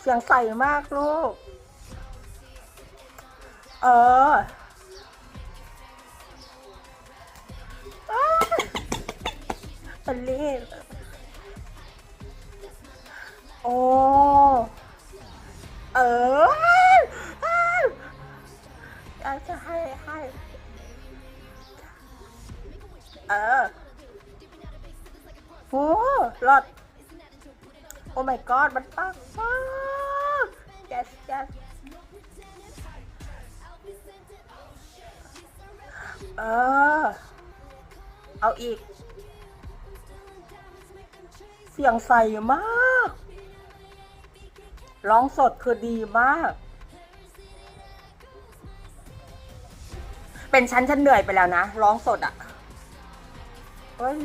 เสียงใสมากลูก เอออ้าวอันนี้โอ้ เอออ้าวอยากจะให้ให้เออโอ้รอด โอ้ my god มันปังมาก yes yes เออ เอาอีก เสียงใสมาก ร้องสดคือดีมาก เป็นฉันฉันเหนื่อยไปแล้วนะ ร้องสดอะ่ะเฮ้ย